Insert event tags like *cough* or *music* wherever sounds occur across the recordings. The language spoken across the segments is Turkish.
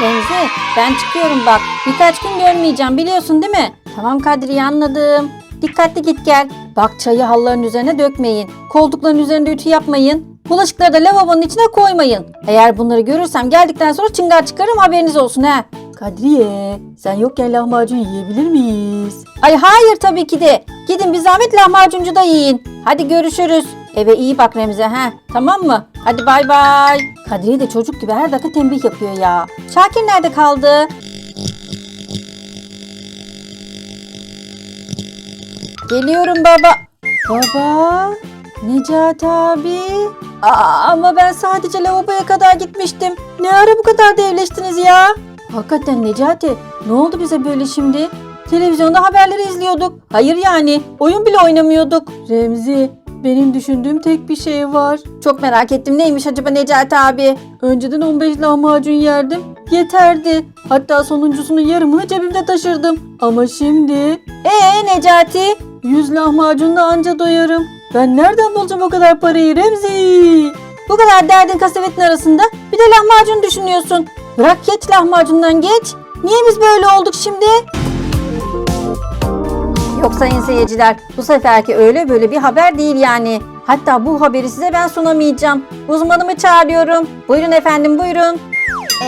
Remzi ben çıkıyorum bak. Birkaç gün görmeyeceğim biliyorsun değil mi? Tamam Kadriye anladım. Dikkatli git gel. Bak çayı halıların üzerine dökmeyin. Koltukların üzerinde ütü yapmayın. Bulaşıkları da lavabonun içine koymayın. Eğer bunları görürsem geldikten sonra çıngar çıkarım haberiniz olsun ha. Kadriye, sen yokken lahmacun yiyebilir miyiz? Ay hayır tabii ki de. Gidin bir zahmet lahmacuncu da yiyin. Hadi görüşürüz. Eve iyi bak Remzi ha. Tamam mı? Hadi bay bay. Kadriye de çocuk gibi her dakika tembih yapıyor ya. Şakir nerede kaldı? Geliyorum baba. Baba? Necati abi? Aa, ama ben sadece lavaboya kadar gitmiştim. Ne ara bu kadar devleştiniz ya? Hakikaten Necati, ne oldu bize böyle şimdi? Televizyonda haberleri izliyorduk. Hayır yani, oyun bile oynamıyorduk. Remzi, benim düşündüğüm tek bir şey var. Çok merak ettim neymiş acaba Necati abi? Önceden 15 lahmacun yerdim. Yeterdi. Hatta sonuncusunun yarımını cebimde taşırdım. Ama şimdi Ee Necati? 100 lahmacunla anca doyarım. Ben nereden bulacağım o kadar parayı Remzi? Bu kadar derdin kasevetin arasında bir de lahmacun düşünüyorsun. Bırak geç lahmacundan geç. Niye biz böyle olduk şimdi? Yok sayın seyirciler bu seferki öyle böyle bir haber değil yani. Hatta bu haberi size ben sunamayacağım. Uzmanımı çağırıyorum. Buyurun efendim buyurun.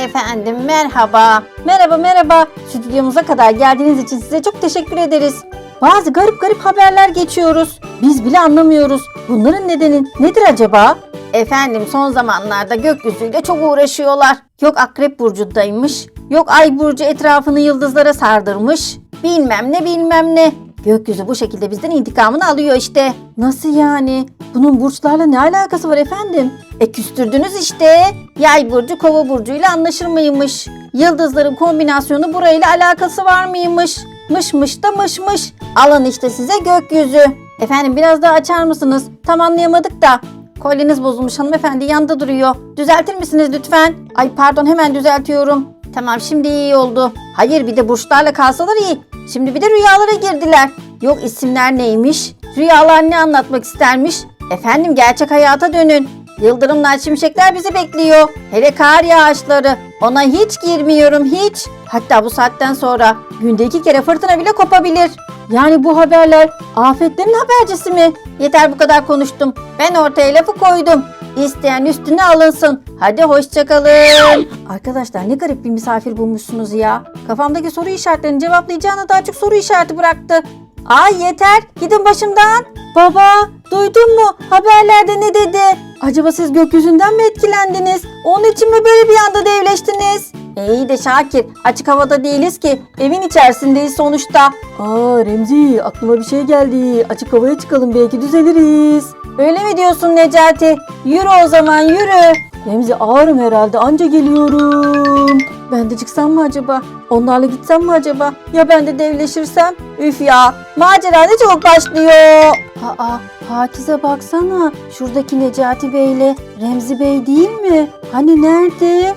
Efendim merhaba. Merhaba merhaba. Stüdyomuza kadar geldiğiniz için size çok teşekkür ederiz. Bazı garip garip haberler geçiyoruz. Biz bile anlamıyoruz. Bunların nedeni nedir acaba? Efendim son zamanlarda gökyüzüyle çok uğraşıyorlar. Yok akrep burcundaymış. Yok ay burcu etrafını yıldızlara sardırmış. Bilmem ne bilmem ne. Gökyüzü bu şekilde bizden intikamını alıyor işte. Nasıl yani? Bunun burçlarla ne alakası var efendim? E küstürdünüz işte. Yay burcu kova burcuyla anlaşır mıymış? Yıldızların kombinasyonu burayla alakası var mıymış? Mışmış da mışmış. Alın işte size gökyüzü. Efendim biraz daha açar mısınız? Tam anlayamadık da. Kolyeniz bozulmuş hanımefendi yanında duruyor. Düzeltir misiniz lütfen? Ay pardon hemen düzeltiyorum. Tamam şimdi iyi oldu. Hayır bir de burçlarla kalsalar iyi. Şimdi bir de rüyalara girdiler. Yok isimler neymiş? Rüyalar ne anlatmak istermiş? Efendim gerçek hayata dönün. Yıldırımlar şimşekler bizi bekliyor. Hele kar yağışları. Ona hiç girmiyorum hiç. Hatta bu saatten sonra günde iki kere fırtına bile kopabilir. Yani bu haberler afetlerin habercisi mi? Yeter bu kadar konuştum. Ben ortaya lafı koydum. İsteyen üstüne alınsın. Hadi hoşçakalın. Arkadaşlar ne garip bir misafir bulmuşsunuz ya. Kafamdaki soru işaretlerini cevaplayacağına daha çok soru işareti bıraktı. Ay yeter gidin başımdan. Baba duydun mu haberlerde ne dedi? Acaba siz gökyüzünden mi etkilendiniz? Onun için mi böyle bir anda devleştiniz? E iyi de Şakir açık havada değiliz ki evin içerisindeyiz sonuçta. Aa Remzi, aklıma bir şey geldi. Açık havaya çıkalım belki düzeliriz. Öyle mi diyorsun Necati? Yürü o zaman yürü. Remzi ağırım herhalde anca geliyorum. Ben de çıksam mı acaba? Onlarla gitsem mi acaba? Ya ben de devleşirsem? Üf ya macera ne çabuk başlıyor. Aa Pakize baksana şuradaki Necati Bey'le Remzi Bey değil mi? Hani nerede?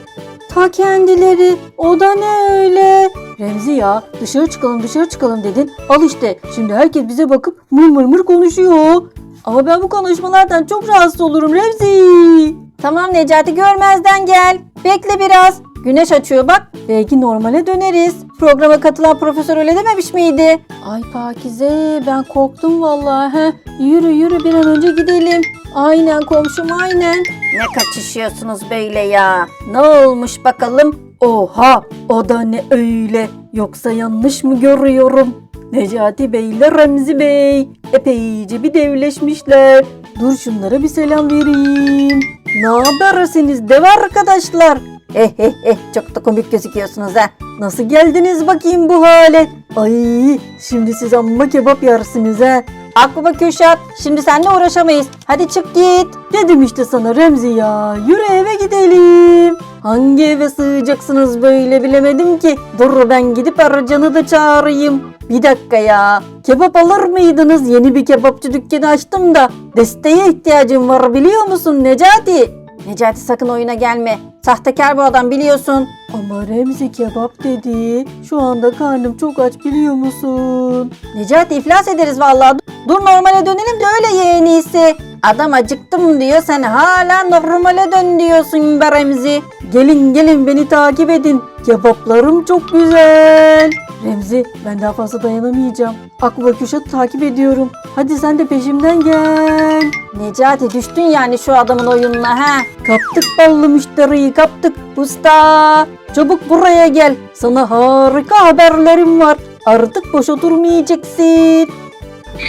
Ta kendileri. O da ne öyle? Remzi ya dışarı çıkalım dışarı çıkalım dedin. Al işte şimdi herkes bize bakıp mır mır mır konuşuyor. Ama ben bu konuşmalardan çok rahatsız olurum Remzi. Tamam Necati görmezden gel. Bekle biraz. Güneş açıyor bak. Belki normale döneriz. Programa katılan profesör öyle dememiş miydi? Ay Pakize ben korktum vallahi. Heh, yürü yürü bir an önce gidelim. Aynen komşum aynen. Ne kaçışıyorsunuz böyle ya? Ne olmuş bakalım? Oha o da ne öyle yoksa yanlış mı görüyorum? Necati Bey ile Remzi Bey epeyce bir devleşmişler. Dur şunlara bir selam vereyim. Ne habersiniz dev arkadaşlar? Eh eh eh çok da komik gözüküyorsunuz ha. Nasıl geldiniz bakayım bu hale? Ay şimdi siz amma kebap yersiniz ha. Aklıma Kürşat. Şimdi seninle uğraşamayız. Hadi çık git. Dedim işte sana Remzi ya. Yürü eve gidelim. Hangi eve sığacaksınız böyle bilemedim ki. Dur ben gidip aracını da çağırayım. Bir dakika ya. Kebap alır mıydınız? Yeni bir kebapçı dükkanı açtım da. Desteğe ihtiyacım var biliyor musun Necati? Necati sakın oyuna gelme. Sahtekar bu adam biliyorsun. Ama Remzi kebap dedi. Şu anda karnım çok aç biliyor musun? Necati iflas ederiz vallahi. Dur normale dönelim de öyle ye en iyisi. Adam acıktım diyor sen hala normale dön diyorsun be Remzi. Gelin gelin beni takip edin. Kebaplarım çok güzel. Remzi ben daha fazla dayanamayacağım. Aklı Kürşat'ı takip ediyorum. Hadi sen de peşimden gel. Necati düştün yani şu adamın oyununa ha. Kaptık ballı müşteriyi kaptık. Usta çabuk buraya gel. Sana harika haberlerim var. Artık boş oturmayacaksın.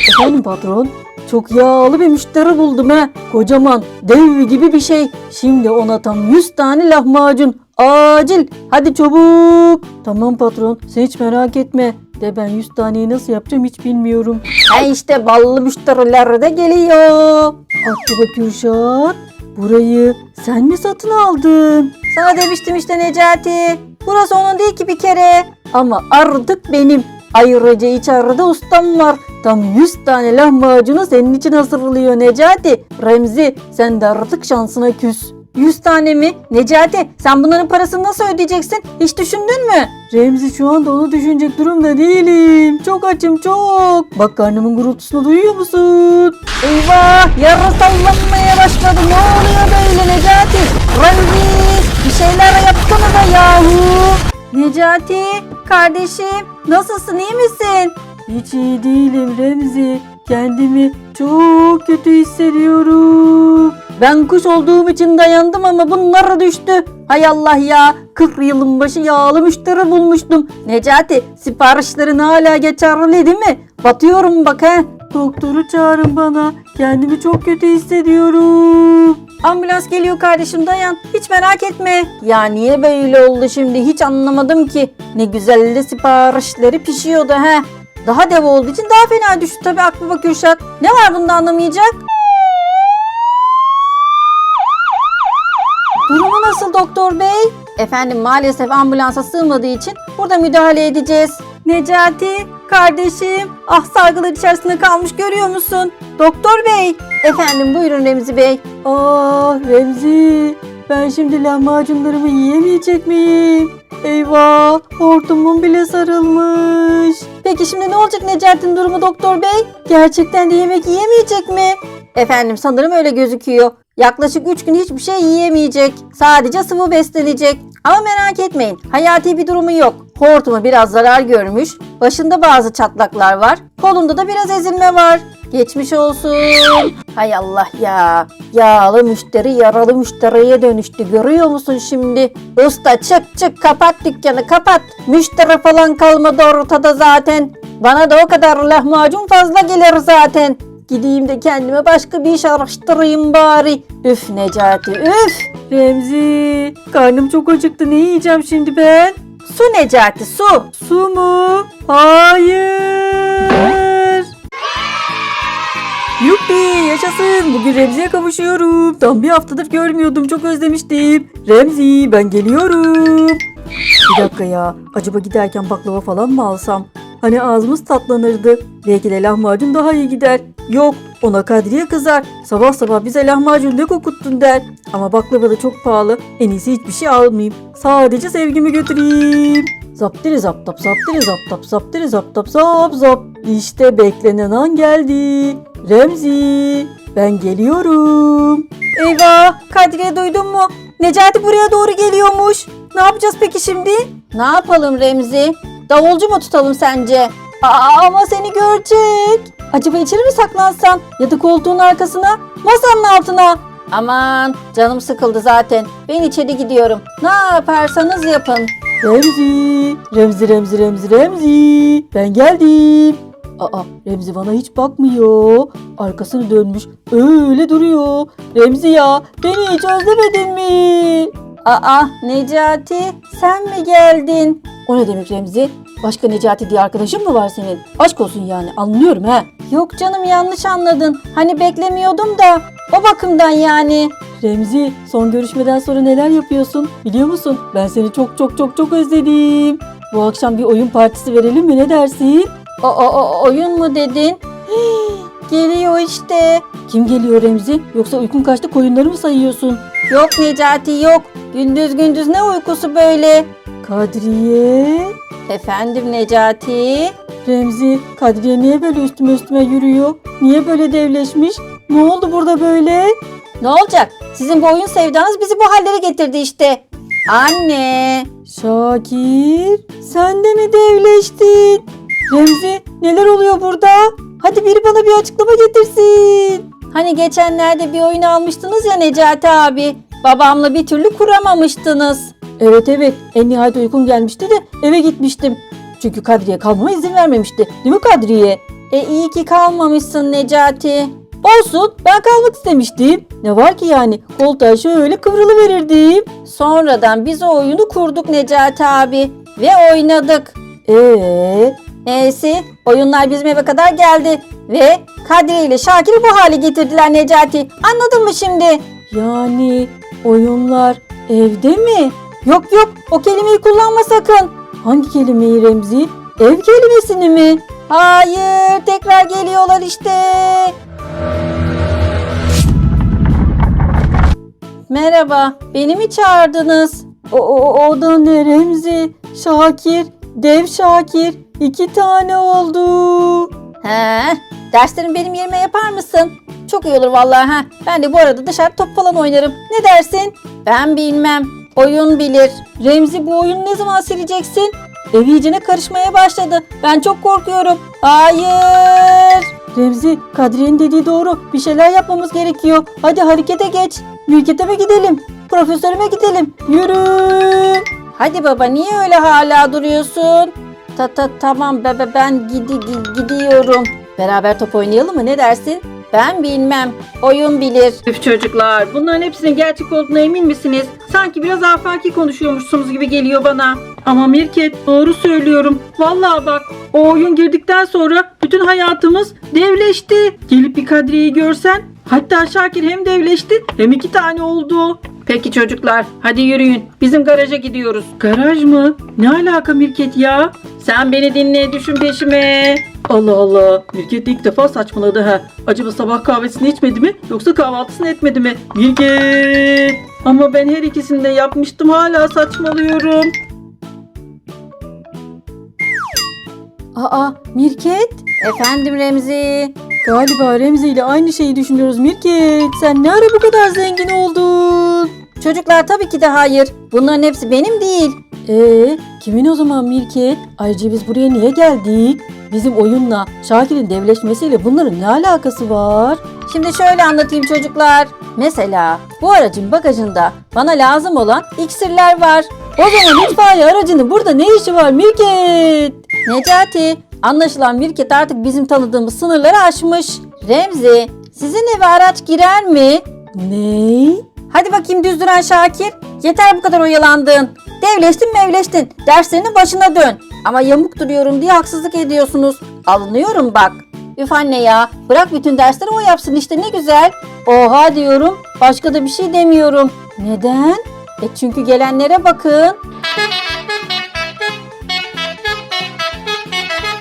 Efendim patron? Çok yağlı bir müşteri buldum ha. Kocaman, dev gibi bir şey. Şimdi ona tam 100 tane lahmacun. Acil. Hadi çabuk. Tamam patron. Sen hiç merak etme. De ben 100 taneyi nasıl yapacağım hiç bilmiyorum. Ha işte ballı müşteriler de geliyor. Aklıma Kürşat. Burayı sen mi satın aldın? Sana demiştim işte Necati. Burası onun değil ki bir kere. Ama artık benim. Ayrıca içeride ustam var. Tam 100 tane lahmacunu senin için hazırlıyor Necati. Remzi sen de artık şansına küs. 100 tane mi? Necati sen bunların parasını nasıl ödeyeceksin? Hiç düşündün mü? Remzi şu anda onu düşünecek durumda değilim. Çok açım çok. Bak karnımın gurultusunu duyuyor musun? Eyvah yarı sallanmaya başladı. Ne oluyor böyle Necati? Remzi bir şeyler yapsana da yahu. Necati kardeşim nasılsın iyi misin? Hiç iyi değilim Remzi. Kendimi çok kötü hissediyorum. Ben kuş olduğum için dayandım ama bunlar düştü. Hay Allah ya 40 yılın başı yağlı müşteri bulmuştum. Necati siparişlerin hala geçerli değil mi? Batıyorum bak he. Doktoru çağırın bana. Kendimi çok kötü hissediyorum. Ambulans geliyor kardeşim dayan. Hiç merak etme. Ya niye böyle oldu şimdi hiç anlamadım ki. Ne güzel de siparişleri pişiyordu he. Daha dev olduğu için daha fena düştü tabii aklıma Kürşat. Ne var bunda anlamayacak? Durumu nasıl doktor bey? Efendim maalesef ambulansa sığmadığı için burada müdahale edeceğiz. Necati, kardeşim, ah sargılar içerisinde kalmış görüyor musun? Doktor bey. Efendim buyurun Remzi bey. Ah Remzi, ben şimdi lahmacunlarımı yiyemeyecek miyim? Eyvah, hortumum bile sarılmış. Peki şimdi ne olacak Necati'nin durumu doktor bey? Gerçekten de yemek yiyemeyecek mi? Efendim sanırım öyle gözüküyor. Yaklaşık 3 gün hiçbir şey yiyemeyecek. Sadece sıvı beslenecek. Ama merak etmeyin. Hayati bir durumu yok. Hortumu biraz zarar görmüş. Başında bazı çatlaklar var. Kolunda da biraz ezilme var. Geçmiş olsun. Hay Allah ya. Yağlı müşteri yaralı müşteriye dönüştü. Görüyor musun şimdi? Usta çık çık kapat dükkanı kapat. Müşteri falan kalmadı ortada zaten. Bana da o kadar lahmacun fazla gelir zaten. Gideyim de kendime başka bir iş araştırayım bari. Üf Necati üf. Remzi, karnım çok acıktı. Ne yiyeceğim şimdi ben? Su Necati su. Su mu? Hayır. Yuppi yaşasın. Bugün Remzi'ye kavuşuyorum. Tam bir haftadır görmüyordum. Çok özlemiştim. Remzi ben geliyorum. Bir dakika ya. Acaba giderken baklava falan mı alsam? Hani ağzımız tatlanırdı. Belki de lahmacun daha iyi gider. Yok ona Kadriye kızar. Sabah sabah bize lahmacun ne kokuttun der. Ama baklava da çok pahalı. En iyisi hiçbir şey almayayım. Sadece sevgimi götüreyim. Zaptiri zap tap zaptiri zap tap zaptiri zap tap zap zap. İşte beklenen an geldi. Remzi ben geliyorum. Eyvah Kadriye duydun mu? Necati buraya doğru geliyormuş. Ne yapacağız peki şimdi? Ne yapalım Remzi? Davulcu mu tutalım sence? Aa, ama seni görecek. Acaba içeri mi saklansam? Ya da koltuğun arkasına? Masanın altına? Aman canım sıkıldı zaten. Ben içeri gidiyorum. Ne yaparsanız yapın. Remzi, Remzi, Remzi, Remzi, Remzi. Ben geldim. Aa, Remzi bana hiç bakmıyor. Arkasını dönmüş. Öyle duruyor. Remzi ya, beni hiç özlemedin mi? Aa Necati sen mi geldin? O ne demek Remzi? Başka Necati diye arkadaşın mı var senin? Aşk olsun yani, anlıyorum ha. Yok canım yanlış anladın. Hani beklemiyordum da o bakımdan yani. Remzi, son görüşmeden sonra neler yapıyorsun? Biliyor musun? Ben seni çok çok çok çok özledim. Bu akşam bir oyun partisi verelim mi? Ne dersin? O, o, o oyun mu dedin? *gasps* Geliyor işte. Kim geliyor Remzi? Yoksa uykun kaçtı koyunları mı sayıyorsun? Yok Necati yok. Gündüz gündüz ne uykusu böyle? Kadriye? Efendim Necati? Remzi, Kadriye niye böyle üstüme üstüme yürüyor? Niye böyle devleşmiş? Ne oldu burada böyle? Ne olacak? Sizin bu oyun sevdanız bizi bu hallere getirdi işte. Anne. Şakir sen de mi devleştin? Remzi neler oluyor burada? Hadi biri bana bir açıklama getirsin. Hani geçenlerde bir oyun almıştınız ya Necati abi. Babamla bir türlü kuramamıştınız. Evet evet en nihayet uykum gelmişti de eve gitmiştim. Çünkü Kadriye kalmama izin vermemişti. Değil mi Kadriye? E iyi ki kalmamışsın Necati. Olsun ben kalmak istemiştim. Ne var ki yani koltuğa şöyle kıvrılı verirdim. Sonradan biz o oyunu kurduk Necati abi. Ve oynadık. Ee, Neyse oyunlar bizim eve kadar geldi. Ve Kadriye ile Şakir'i bu hale getirdiler Necati. Anladın mı şimdi? yani oyunlar evde mi? Yok yok o kelimeyi kullanma sakın. Hangi kelimeyi Remzi? Ev kelimesini mi? Hayır tekrar geliyorlar işte. Merhaba beni mi çağırdınız? O, o, o da ne Remzi? Şakir, dev Şakir. iki tane oldu. He, derslerimi benim yerime yapar mısın? Çok iyi olur vallahi ha. Ben de bu arada dışarı top falan oynarım. Ne dersin? Ben bilmem. Oyun bilir. Remzi bu oyunu ne zaman sileceksin? Ev iyicene karışmaya başladı. Ben çok korkuyorum. Hayır. Remzi, Kadriye'nin dediği doğru. Bir şeyler yapmamız gerekiyor. Hadi harekete geç. Mülketeme gidelim. Profesörüme gidelim. Yürü. Hadi baba niye öyle hala duruyorsun? Ta ta tamam bebe ben gidi, gi- gidiyorum. Beraber top oynayalım mı ne dersin? Ben bilmem. Oyun bilir. Üf çocuklar, bunların hepsinin gerçek olduğuna emin misiniz? Sanki biraz afaki konuşuyormuşsunuz gibi geliyor bana. Ama Mirket, doğru söylüyorum. Vallahi bak, o oyun girdikten sonra bütün hayatımız devleşti. Gelip bir Kadriye'yi görsen, hatta Şakir hem devleşti hem iki tane oldu. Peki çocuklar, hadi yürüyün. Bizim garaja gidiyoruz. Garaj mı? Ne alaka Mirket ya? Sen beni dinle, düşün peşime. Allah Allah. Mirket ilk defa saçmaladı ha. Acaba sabah kahvesini içmedi mi yoksa kahvaltısını etmedi mi? Mirket. Ama ben her ikisini de yapmıştım hala saçmalıyorum. Aa, Mirket. Efendim Remzi. Galiba Remzi ile aynı şeyi düşünüyoruz Mirket. Sen ne ara bu kadar zengin oldun? Çocuklar tabii ki de hayır. Bunların hepsi benim değil. Ee, kimin o zaman Mirket? Ayrıca biz buraya niye geldik? Bizim oyunla Şakir'in devleşmesiyle bunların ne alakası var? Şimdi şöyle anlatayım çocuklar. Mesela bu aracın bagajında bana lazım olan iksirler var. O zaman itfaiye aracının burada ne işi var Mirket? Necati, anlaşılan Mirket artık bizim tanıdığımız sınırları aşmış. Remzi, sizin eve araç girer mi? Ne? Hadi bakayım düz duran Şakir. Yeter bu kadar oyalandın. Devleştin mevleştin. Derslerinin başına dön. Ama yamuk duruyorum diye haksızlık ediyorsunuz. Alınıyorum bak. Üf anne ya. Bırak bütün dersleri o yapsın işte ne güzel. Oha diyorum. Başka da bir şey demiyorum. Neden? E çünkü gelenlere bakın.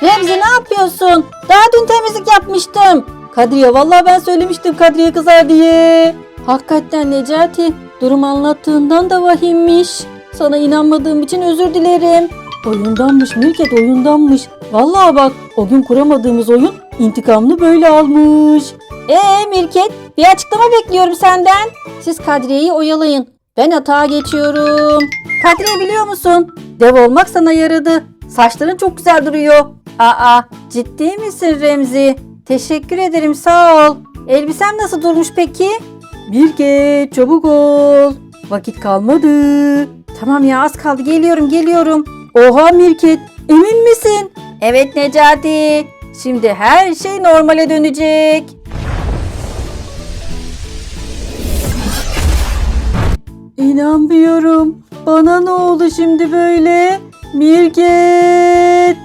Remzi ne yapıyorsun? Daha dün temizlik yapmıştım. Kadriye vallahi ben söylemiştim Kadriye kızar diye. Hakikaten Necati durum anlattığından da vahimmiş. Sana inanmadığım için özür dilerim. Oyundanmış Mirket oyundanmış. Vallahi bak o gün kuramadığımız oyun intikamını böyle almış. Ee Mirket bir açıklama bekliyorum senden. Siz Kadriye'yi oyalayın. Ben hata geçiyorum. Kadriye biliyor musun? Dev olmak sana yaradı. Saçların çok güzel duruyor. Aa ciddi misin Remzi? Teşekkür ederim sağ ol. Elbisem nasıl durmuş peki? Mirket çabuk ol. Vakit kalmadı. Tamam ya az kaldı geliyorum geliyorum. Oha Mirket emin misin? Evet Necati. Şimdi her şey normale dönecek. İnanmıyorum. Bana ne oldu şimdi böyle? Mirket.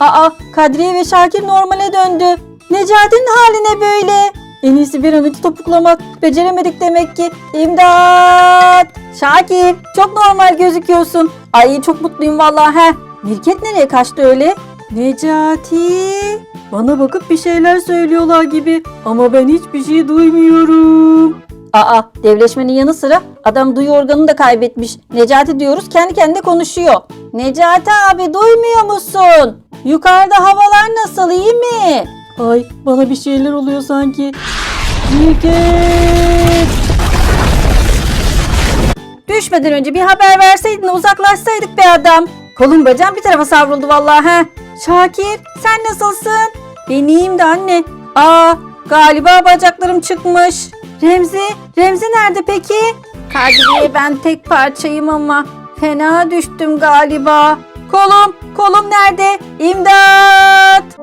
Aa Kadriye ve Şakir normale döndü. Necati'nin haline böyle. En iyisi bir an önce topuklamak. Beceremedik demek ki. İmdat! Şakir çok normal gözüküyorsun. Ay çok mutluyum vallahi he. Mirket nereye kaçtı öyle? Necati. Bana bakıp bir şeyler söylüyorlar gibi. Ama ben hiçbir şey duymuyorum. Aa devleşmenin yanı sıra adam duyu organını da kaybetmiş. Necati diyoruz kendi kendine konuşuyor. Necati abi duymuyor musun? Yukarıda havalar nasıl iyi mi? Ay bana bir şeyler oluyor sanki. Mirket. Düşmeden önce bir haber verseydin uzaklaşsaydık be adam. Kolum bacağım bir tarafa savruldu vallahi he. Şakir sen nasılsın? Ben iyiyim de anne. Aa galiba bacaklarım çıkmış. Remzi, Remzi nerede peki? Kadriye ben tek parçayım ama fena düştüm galiba. Kolum, kolum nerede? İmdat!